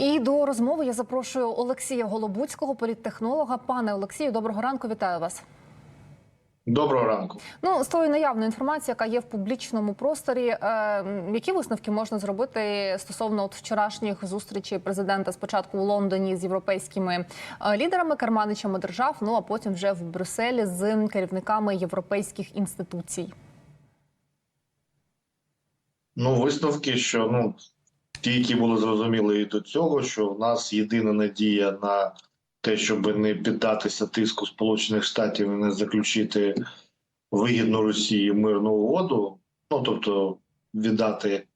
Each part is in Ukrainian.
І до розмови я запрошую Олексія Голобуцького, політтехнолога. Пане Олексію, доброго ранку, вітаю вас. Доброго ранку. Ну, з тої наявної інформації, яка є в публічному просторі, е, які висновки можна зробити стосовно от вчорашніх зустрічей президента спочатку у Лондоні з європейськими е, лідерами, керманичами держав, ну а потім вже в Брюсселі з керівниками європейських інституцій. Ну, висновки, що ну ті, які були зрозуміли і до цього, що в нас єдина надія на те, щоб не піддатися тиску Сполучених Штатів і не заключити вигідну Росії мирну угоду, ну тобто віддати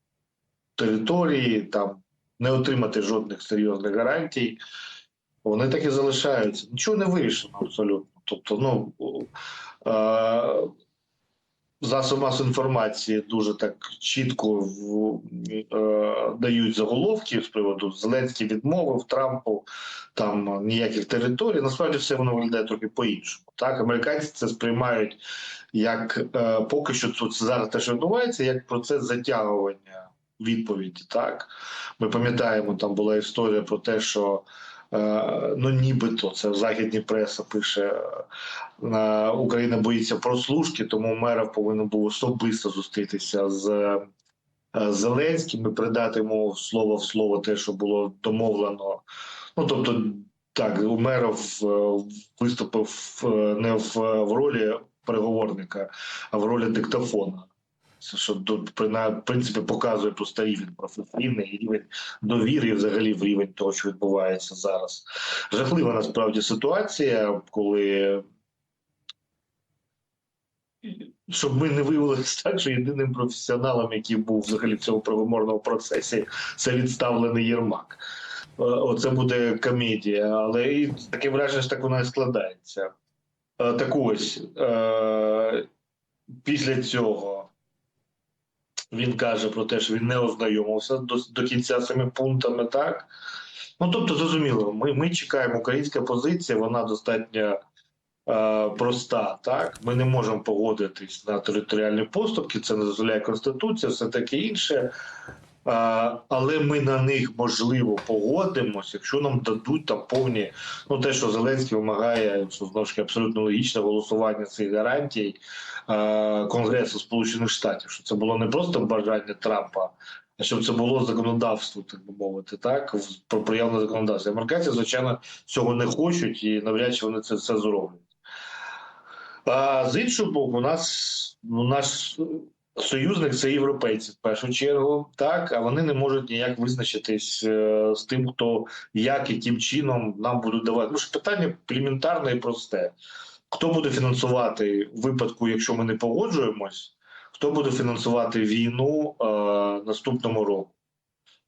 території, там не отримати жодних серйозних гарантій, вони так і залишаються. Нічого не вирішено абсолютно. Тобто, ну е, засоби масової інформації дуже так чітко в, е, дають заголовки з приводу Зеленський відмовив Трампу там ніяких територій. Насправді все воно виглядає трохи по-іншому. Так, американці це сприймають як е, поки що тут зараз те, що відбувається, як процес затягування відповіді. Так, ми пам'ятаємо, там була історія про те, що. Е, Ну, нібито це в західній преса пише е, Україна боїться прослушки, тому меров повинен був особисто зустрітися з е, Зеленським і передати йому слово в слово те, що було домовлено. Ну тобто, так, Умеров виступив не в ролі переговорника, а в ролі диктофона. Що тут в принципі показує просто рівень професійний рівень довіри, і взагалі в рівень того, що відбувається зараз. Жахлива насправді ситуація, коли щоб ми не виявилися так, що єдиним професіоналом, який був взагалі в цьому переговорному процесі, це відставлений Єрмак. Е, Оце буде комедія, але і таке враження, що так вона і складається. Е, Так ось е, після цього він каже про те, що він не ознайомився до, до кінця цими пунктами, так? Ну тобто, зрозуміло, ми, ми чекаємо, українська позиція, вона достатньо е, проста. Так, ми не можемо погодитись на територіальні поступки, це не дозволяє конституція, все таке інше. Е, але ми на них можливо погодимося, якщо нам дадуть там повні, ну те, що Зеленський вимагає, що знову ж таки абсолютно логічне голосування цих гарантій Конгресу Сполучених Штатів, що це було не просто бажання Трампа. А щоб це було законодавство, так би мовити, так про проявне законодавство. Американці, звичайно, цього не хочуть і навряд чи вони це все зроблять. А з іншого боку, у нас ну, наш союзник це європейці в першу чергу, так а вони не можуть ніяк визначитись е, з тим, хто як і яким чином нам будуть давати. Ну, ж питання елементарне і просте. Хто буде фінансувати в випадку, якщо ми не погоджуємось? Хто буде фінансувати війну е, наступному року?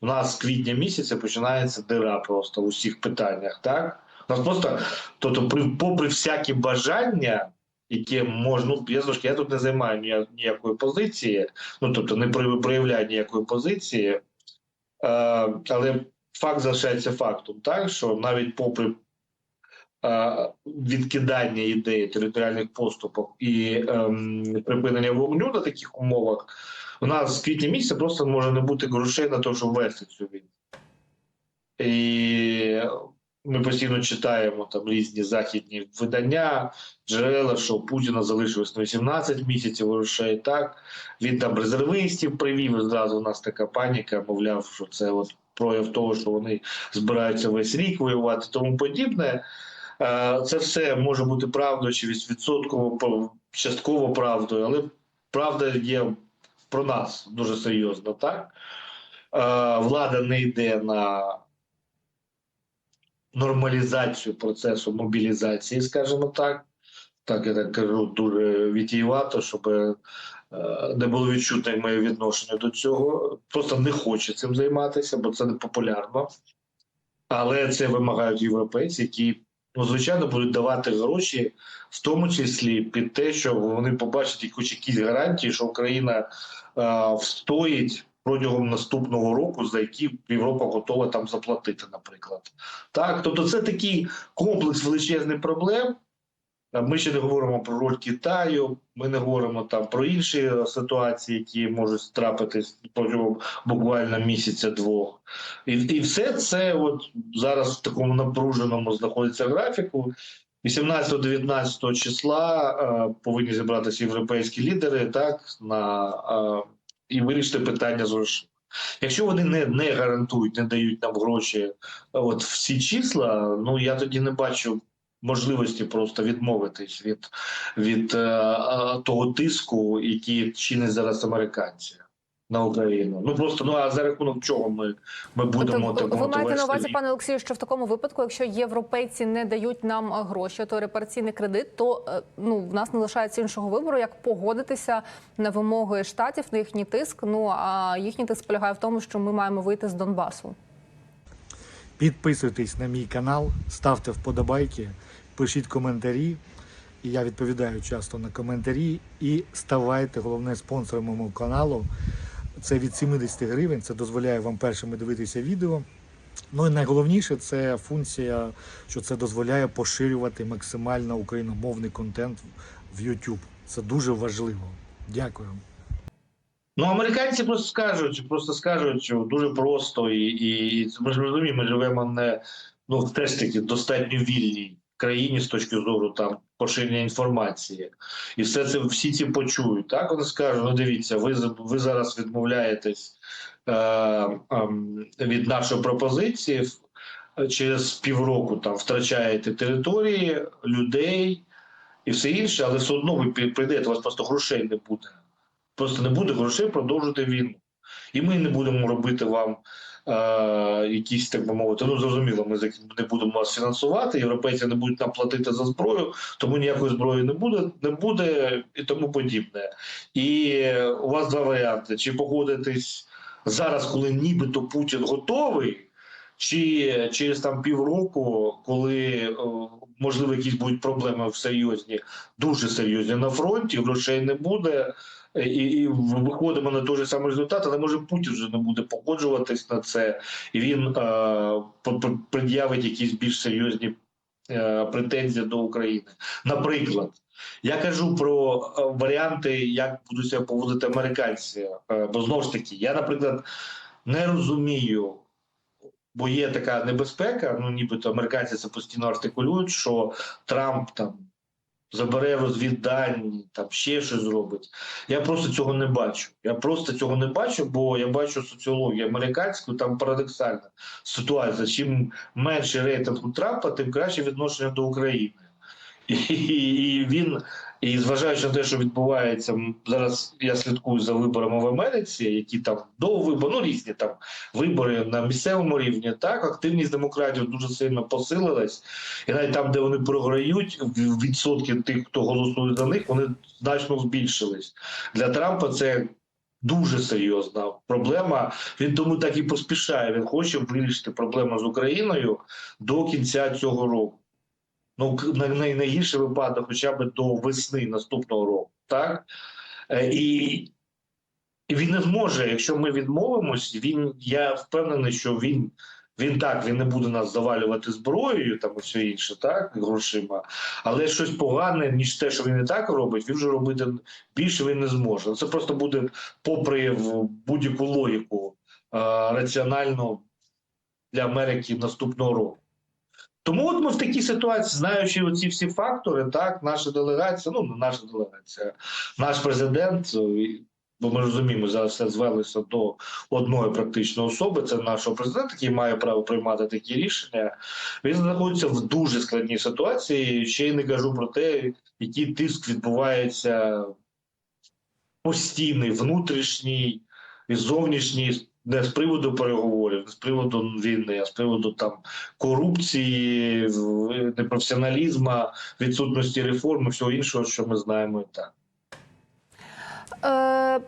У нас з квітня місяця починається дира просто в усіх питаннях. Так у нас просто тобто, при, попри всякі бажання, які можна, ну я знову я тут не займаю нія- ніякої позиції, ну тобто не проявляю ніякої позиції, е, але факт залишається фактом, так що навіть попри відкидання ідеї територіальних поступок і ем, припинення вогню на таких умовах, у нас з квітня місяця просто може не бути грошей на те, щоб вести цю війну. І ми постійно читаємо там різні західні видання, джерела, що у Путіна залишилось на 18 місяців грошей. Так він там резервистів привів. і Зразу у нас така паніка, мовляв, що це от прояв того, що вони збираються весь рік воювати, тому подібне. Е, Це все може бути правдою чи відсотково частково правдою, але правда є про нас дуже серйозно. Так Е, влада не йде на нормалізацію процесу мобілізації, скажімо так. Так, я так кажу дуже вітіювато, щоб е, не було відчутне моє відношення до цього. Просто не хоче цим займатися, бо це не популярно. Але це вимагають європейці, які ну, звичайно будуть давати гроші, в тому числі під те, що вони побачать хоч якісь гарантії, що Україна е, встоїть протягом наступного року, за які Європа готова там заплатити, наприклад. Так, тобто, це такий комплекс величезних проблем. Е, Ми ще не говоримо про роль Китаю, ми не говоримо там про інші ситуації, які можуть трапитись протягом буквально місяця-двох. І, і все це от зараз в такому напруженому знаходиться графіку. 18-19 числа е, повинні зібратися європейські лідери так на е, і вирішити питання з грошима. Якщо вони не, не гарантують, не дають нам гроші, от всі числа, ну я тоді не бачу можливості просто відмовитись від, від е, е, того тиску, який чинять зараз американці на Україну. Ну просто ну а за рахунок чого ми, ми будемо Тобто, так ви маєте на увазі, пане Олексію, що в такому випадку, якщо європейці не дають нам гроші, то репараційний кредит, то е, ну в нас не лишається іншого вибору, як погодитися на вимоги штатів, на їхній тиск. Ну а їхній тиск полягає в тому, що ми маємо вийти з Донбасу. Підписуйтесь на мій канал, ставте вподобайки, пишіть коментарі. І я відповідаю часто на коментарі. І ставайте головне спонсором мого каналу. Це від 70 гривень. Це дозволяє вам першими дивитися відео. Ну і найголовніше це функція, що це дозволяє поширювати максимально україномовний контент в YouTube. Це дуже важливо. Дякую. Ну, американці просто скажуть, просто скажуть, дуже просто, і, і, і ми ж розуміємо, ми живемо не ну теж таки достатньо вільній країні з точки зору там поширення інформації, і все це всі ці почують. Так вони скажуть: ну дивіться, ви ви зараз відмовляєтесь е, ем, від нашої пропозиції. Через півроку там втрачаєте території, людей і все інше, але все одно ви прийдете, у вас просто грошей не буде просто не буде грошей продовжити війну. І ми не будемо робити вам е, якісь, так би мовити, ну зрозуміло, ми не будемо вас фінансувати, європейці не будуть нам платити за зброю, тому ніякої зброї не буде, не буде і тому подібне. І е, у вас два варіанти: чи погодитись зараз, коли нібито Путін готовий. Чи через там півроку, коли о, можливо якісь будуть проблеми серйозні, дуже серйозні на фронті, грошей не буде, і, і виходимо на той же самий результат, але може Путін вже не буде погоджуватись на це, і він е, пред'явить якісь більш серйозні е, претензії до України. Наприклад, я кажу про е, варіанти, як будуть себе поводити американці. Е, бо знову ж таки, я, наприклад, не розумію. Бо є така небезпека, ну нібито американці це постійно артикулюють, що Трамп там забере розвіддані, там ще щось зробить. Я просто цього не бачу. Я просто цього не бачу, бо я бачу соціологію американську, там парадоксальна ситуація. Чим менший рейтинг у Трампа, тим краще відношення до України. І, і він, і зважаючи на те, що відбувається зараз, я слідкую за виборами в Америці, які там до вибору, ну різні там вибори на місцевому рівні, так активність демократів дуже сильно посилилась, і навіть там, де вони програють, відсотки тих, хто голосує за них, вони значно збільшились. Для Трампа це. Дуже серйозна проблема. Він тому так і поспішає. Він хоче вирішити проблему з Україною до кінця цього року. Ну, на най- найгірший випадок, хоча б до весни наступного року. Так? Е, І, і він не зможе, якщо ми відмовимось, він я впевнений, що він. Він так, він не буде нас завалювати зброєю там і все інше, так, грошима. Але щось погане, ніж те, що він і так робить, він вже робити більше він не зможе. Це просто буде, попри будь-яку логіку, е, раціонально для Америки наступного року. Тому от ми в такій ситуації, знаючи оці всі фактори, так, наша делегація, ну не наша делегація, наш президент, бо ми розуміємо, зараз все звелося до одної практично особи, це нашого президента, який має право приймати такі рішення. Він знаходиться в дуже складній ситуації. Ще й не кажу про те, який тиск відбувається постійний, внутрішній і зовнішній. Не з приводу переговорів, не з приводу війни, а з приводу там корупції, непрофесіоналізму, відсутності реформ всього іншого, що ми знаємо і так. Е,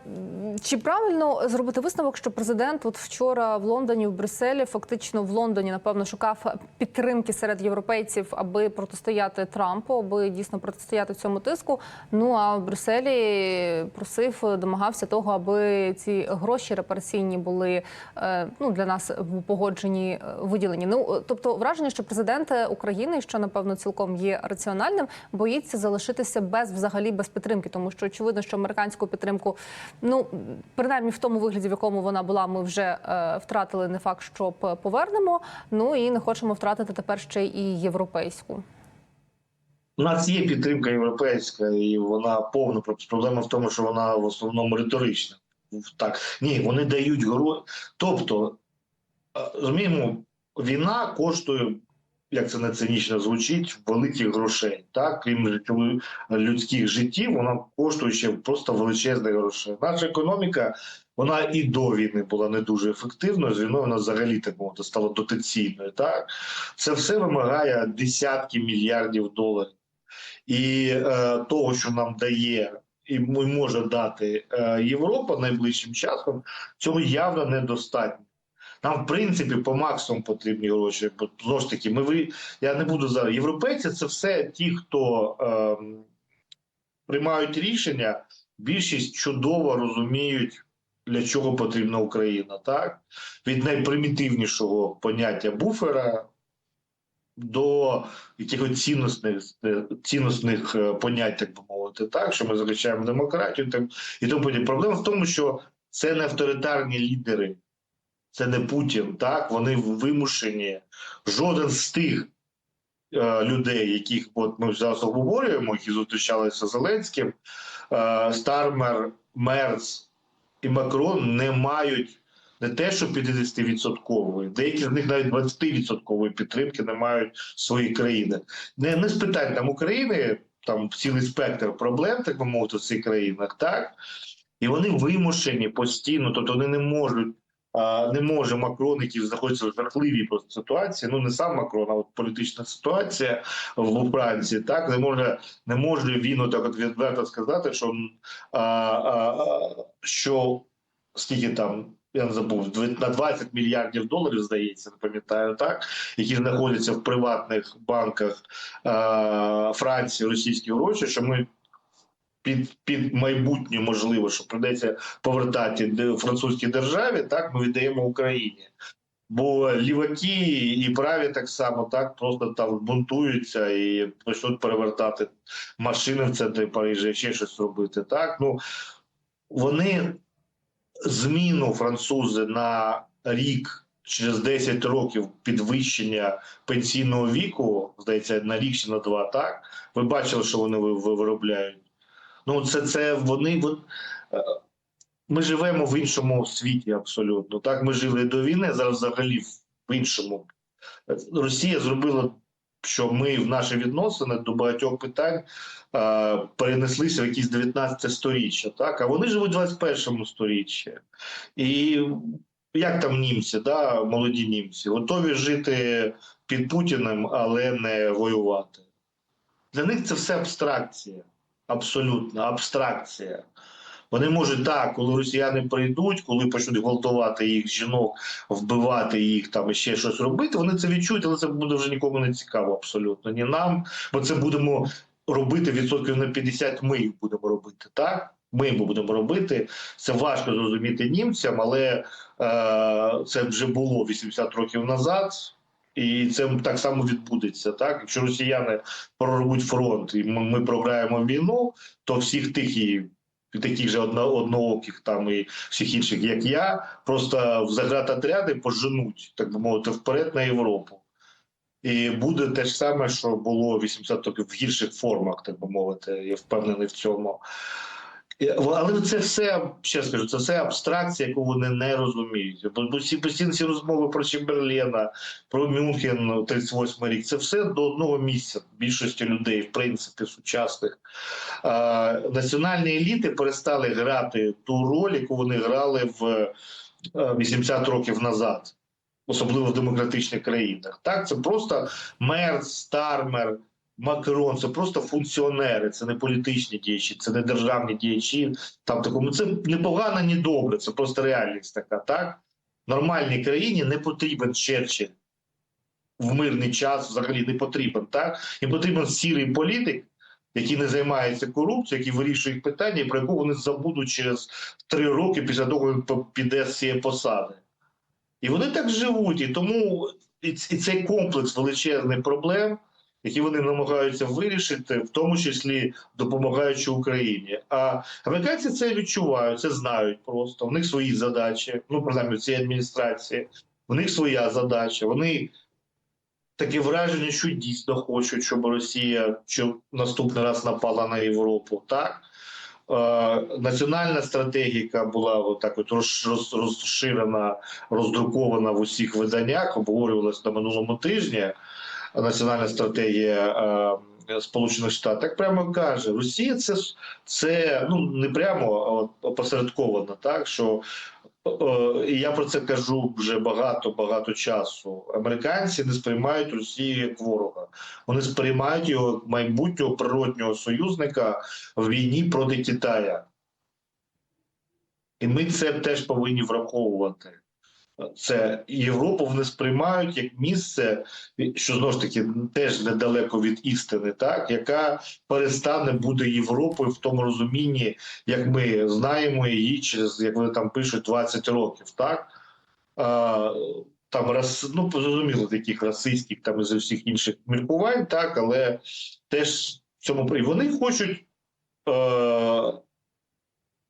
чи правильно зробити висновок, що президент от вчора в Лондоні, в Брюсселі, фактично в Лондоні, напевно, шукав підтримки серед європейців, аби протистояти Трампу, аби дійсно протистояти цьому тиску. Ну а в Брюсселі просив, домагався того, аби ці гроші репараційні були е, ну для нас погоджені е, виділені. Ну тобто враження, що президент України, що напевно цілком є раціональним, боїться залишитися без взагалі без підтримки, тому що очевидно, що американську підтримку, ну принаймні в тому вигляді, в якому вона була, ми вже е, втратили не факт, що повернемо. Ну і не хочемо втратити тепер ще і європейську. У нас є підтримка європейська, і вона повна. Проблема в тому, що вона в основному риторична. Так, ні, вони дають гроші. Тобто, е, розуміємо, війна коштує, як це не цинічно звучить, великих грошей. Так, крім людських життів, вона коштує ще просто величезних грошей. Наша економіка. Вона і до війни була не дуже ефективною. З війною вона взагалі так мовити стала дотаційною. Так це все вимагає десятки мільярдів доларів і е, того, що нам дає і може дати е, Європа найближчим часом, цього явно недостатньо. Нам, в принципі, по максимуму потрібні гроші. Бо знову ж таки, ми ви я не буду зараз. Європейці це все ті, хто е, приймають рішення. Більшість чудово розуміють, для чого потрібна Україна. Так від найпримітивнішого поняття буфера до якихось цінностних е, цінностних е, понять, так би мовити, так що ми захищаємо демократію, так і тому подібне. Проблема в тому, що це не авторитарні лідери, це не Путін. Так вони вимушені. Жоден з тих е, людей, яких от ми зараз обговорюємо, які зустрічалися з Зеленським, е, Стармер, Мерц і Макрон не мають не те, що 50-відсоткової, деякі з них навіть 20-відсоткової підтримки не мають своєї країни. Не, не з питань там України, там цілий спектр проблем, так би мовити, в цих країнах, так? І вони вимушені постійно, тобто вони не можуть. Не може Макрон, який знаходиться в жахливій просто ситуації. Ну не сам Макрон, а от політична ситуація в Франції. Так не може, не може він отак от відверто сказати, що, а, а, що скільки там я не забув на 20 мільярдів доларів, здається, не пам'ятаю так, які знаходяться в приватних банках е- Франції, російські гроші, що ми. Під під майбутнє можливо, що придеться повертати французькій державі, так ми віддаємо Україні. Бо ліваки і праві так само так просто там бунтуються і почнуть перевертати машини в центрі Парижа, ще щось робити. Так ну вони зміну французи на рік через 10 років підвищення пенсійного віку, здається, на рік чи на два, так ви бачили, що вони ви- ви- виробляють. Ну, це, це вони. вон- е, Ми живемо в іншому світі абсолютно. Так, ми жили до війни, зараз взагалі в іншому. Росія зробила, що ми в наші відносини до багатьох питань е, перенеслися в якісь 19 сторіччя, так а вони живуть в 21 сторіччі. І як там німці, да, молоді німці, готові жити під Путіним, але не воювати. Для них це все абстракція, абсолютна абстракція. Вони можуть так, коли росіяни прийдуть, коли почнуть гвалтувати їх жінок, вбивати їх там і ще щось робити, вони це відчують, але це буде вже нікому не цікаво абсолютно. Ні нам, бо це будемо робити відсотків на 50 ми їх будемо робити. Так ми будемо робити. Це важко зрозуміти німцям, але е, це вже було 80 років назад. І це так само відбудеться. Так, якщо росіяни прорвуть фронт і ми, ми програємо війну, то всіх тих і таких же одно, однооких там і всіх інших, як я, просто в заградотряди поженуть, так би мовити, вперед на Європу. І буде те ж саме, що було 80 років в гірших формах, так би мовити, я впевнений в цьому. Але це все, ще скажу, це все абстракція, яку вони не розуміють. Бо постійні ці розмови про Чемберлена, про Мюнхен 38 рік, це все до одного місця більшості людей, в принципі, сучасних. Національні еліти перестали грати ту роль, яку вони грали в е, 80 років назад, особливо в демократичних країнах. Так, це просто Мерц, Стармер, Макрон це просто функціонери, це не політичні діячі, це не державні діячі. Там такому це не погано, ні добре. Це просто реальність така. Так нормальній країні не потрібен Черчилль в мирний час. Взагалі не потрібен. Так їм потрібен сірий політик, який не займається корупцією, який вирішує їх питання, і про якого вони забудуть через три роки після того, як піде з цієї посади. І вони так живуть, і тому і цей комплекс величезних проблем, які вони намагаються вирішити, в тому числі допомагаючи Україні. А американці це відчувають, це знають просто. У них свої задачі, ну принаймні в цій адміністрації, у них своя задача. Вони таке враження, що дійсно хочуть, щоб Росія щоб наступний раз напала на Європу. Так е, національна стратегія була отак от роз, роз, розширена, роздрукована в усіх виданнях, обговорювалась на минулому тижні. Національна стратегія е, Сполучених Штатів так прямо каже: Росія це, це ну не прямо опосередковано, так що е, і я про це кажу вже багато багато часу. Американці не сприймають Росію як ворога. Вони сприймають його як майбутнього природнього союзника в війні проти Китая. І ми це теж повинні враховувати. Це Європу вони сприймають як місце, що знову ж таки теж недалеко від істини, так яка перестане бути Європою в тому розумінні, як ми знаємо її через як вони там пишуть 20 років, так а, там рас, ну зрозуміло, таких расистських там і з усіх інших міркувань, так, але теж в цьому і вони хочуть. Е,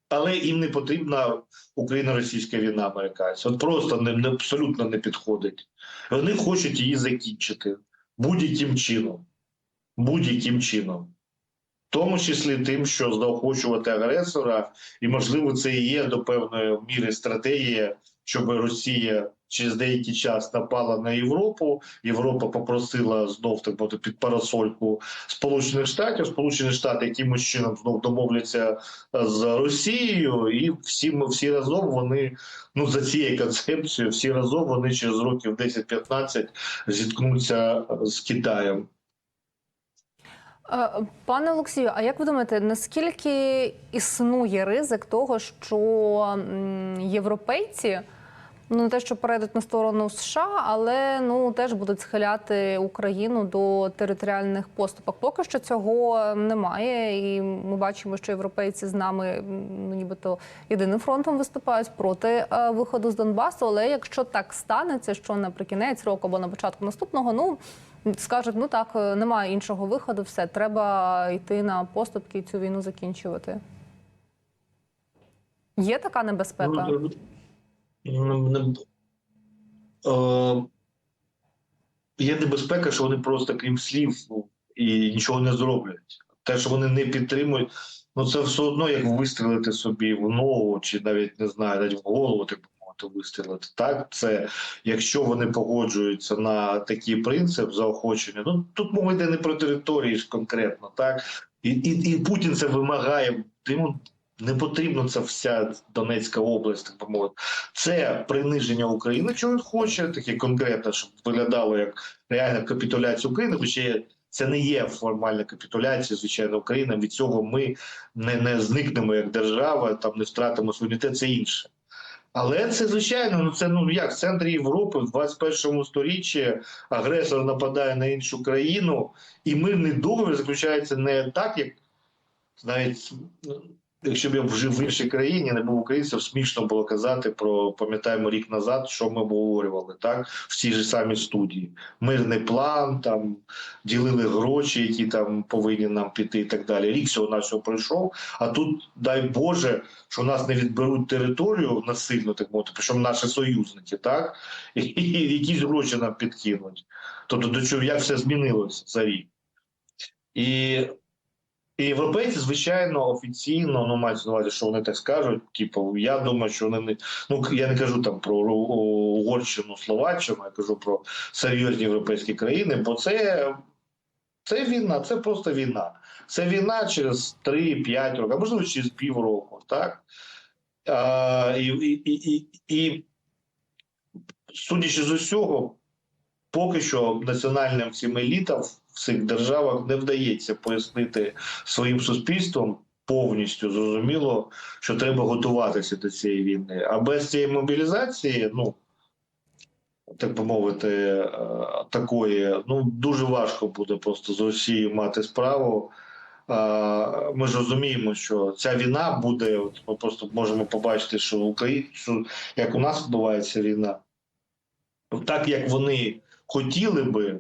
але їм не потрібна Україно-російська війна американців. От просто не, не абсолютно не підходить. Вони хочуть її закінчити будь-яким чином. Будь-яким чином. В тому числі тим, що заохочувати агресора, і, можливо, це і є до певної міри стратегія, щоб Росія через деякий час напала на Європу. Європа попросила знов так мовити, під парасольку Сполучених Штатів. Сполучені Штати якимось чином знов домовляться з Росією, і всі ми всі разом вони ну за цією концепцією, всі разом вони через років 10-15 зіткнуться з Китаєм. Е, Пане Олексію, а як ви думаєте, наскільки існує ризик того, що європейці ну не те, що перейдуть на сторону США, але ну теж будуть схиляти Україну до територіальних поступок? Поки що цього немає, і ми бачимо, що європейці з нами ну, нібито єдиним фронтом виступають проти е, виходу з Донбасу. Але якщо так станеться, що наприкінець року або на початку наступного, ну скажуть, ну так, е, немає іншого виходу, все, треба йти на поступки і цю війну закінчувати. Є така небезпека? Е, Є небезпека, що вони просто крім слів ну, і нічого не зроблять. Те, що вони не підтримують, ну це все одно як вистрілити собі в ногу, чи навіть не знаю, навіть в голову так мовити, вистрілити. Так, це якщо вони погоджуються на такий принцип заохочення, ну тут мова йде не про території ж конкретно, так і, і, і Путін це вимагає. Йому не потрібно це вся Донецька область, так би мовити. Це приниження України, чого він хоче, таке конкретно, щоб виглядало як реальна капітуляція України, хоча це не є формальна капітуляція, звичайно, України. Від цього ми не, не зникнемо як держава, там не втратимо суверенітет, це інше. Але це звичайно, ну це ну як в центрі Європи в 21 сторіччі агресор нападає на іншу країну, і мирний договір заключається не так, як навіть ну, якщо б я жив в іншій країні, не був українцем, смішно було казати про пам'ятаємо рік назад, що ми обговорювали так в цій ж самій студії. Мирний план, там ділили гроші, які там повинні нам піти, і так далі. Рік всього нашого пройшов. А тут дай Боже, що нас не відберуть територію насильно, так мовити, причому наші союзники, так і, і якісь гроші нам підкинуть. Тобто до чого як все змінилося за рік. І і європейці, звичайно, офіційно ну мають на увазі, що вони так скажуть. Типу, я думаю, що вони не ну я не кажу там про Угорщину, Словаччину, я кажу про серйозні європейські країни, бо це, це війна, це просто війна. Це війна через 3-5 років, а можливо через півроку, так? А, і, і, і, і, судячи з усього, поки що національним цим елітам в цих державах не вдається пояснити своїм суспільством повністю зрозуміло, що треба готуватися до цієї війни. А без цієї мобілізації, ну так би мовити, е, такої, ну дуже важко буде просто з Росією мати справу. Ми ж розуміємо, що ця війна буде. От ми просто можемо побачити, що в Україні, що як у нас відбувається війна, так як вони хотіли би,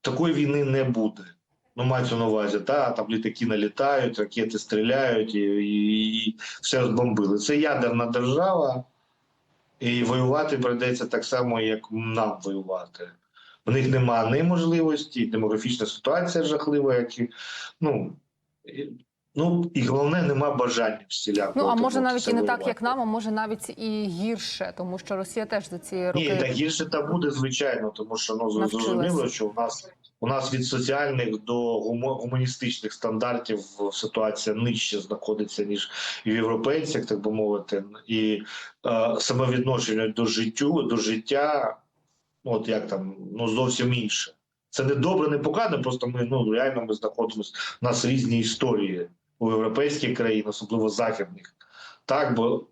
такої війни не буде. Ну, мається на увазі, та там літаки налітають, ракети стріляють і, і, і все розбомбили. Це ядерна держава, і воювати прийдеться так само, як нам воювати. У них немає неможливості, демографічна ситуація жахлива, як і, ну, ну і головне, нема бажання всіляко. Ну а може навіть і не так, як нам, а може навіть і гірше, тому що Росія теж за ці Ні, роки так гірше та буде, звичайно, тому що ну зрозуміло, що у нас у нас від соціальних до гуманістичних стандартів ситуація нижче знаходиться ніж в європейцях, так би мовити, і е, самовідношення до життю, до життя, от як там, ну зовсім інше. Це не добре, не погано, просто ми ну реально ми знаходимося. У нас різні історії у європейських країн, особливо західних. Так, бо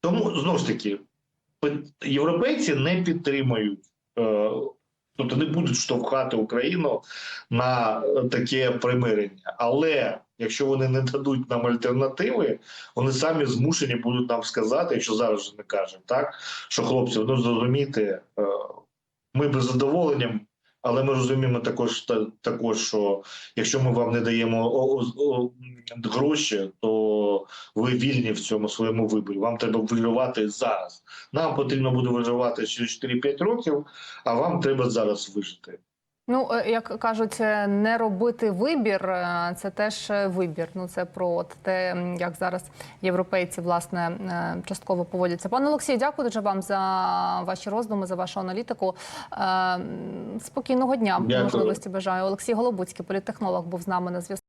тому знову ж таки, європейці не підтримують, е, тобто не будуть штовхати Україну на таке примирення. Але якщо вони не дадуть нам альтернативи, вони самі змушені будуть нам сказати, якщо зараз вже не кажуть, так що хлопці, ну зрозумійте, е, ми би з задоволенням. Але ми розуміємо також, та- також, що якщо ми вам не даємо о- о- о, гроші, то ви вільні в цьому своєму виборі. Вам треба виживати зараз. Нам потрібно буде виживати через 4-5 років, а вам треба зараз вижити. Ну, е, як кажуть, е, не робити вибір е, це теж вибір. Ну це про от те, як зараз європейці власне частково поводяться. Пане Олексію, дякую дуже вам за ваші роздуми, за вашу аналітику. Спокійного дня Дякую. можливості бажаю. Олексій Голобуцький, політтехнолог, був з нами на зв'язку.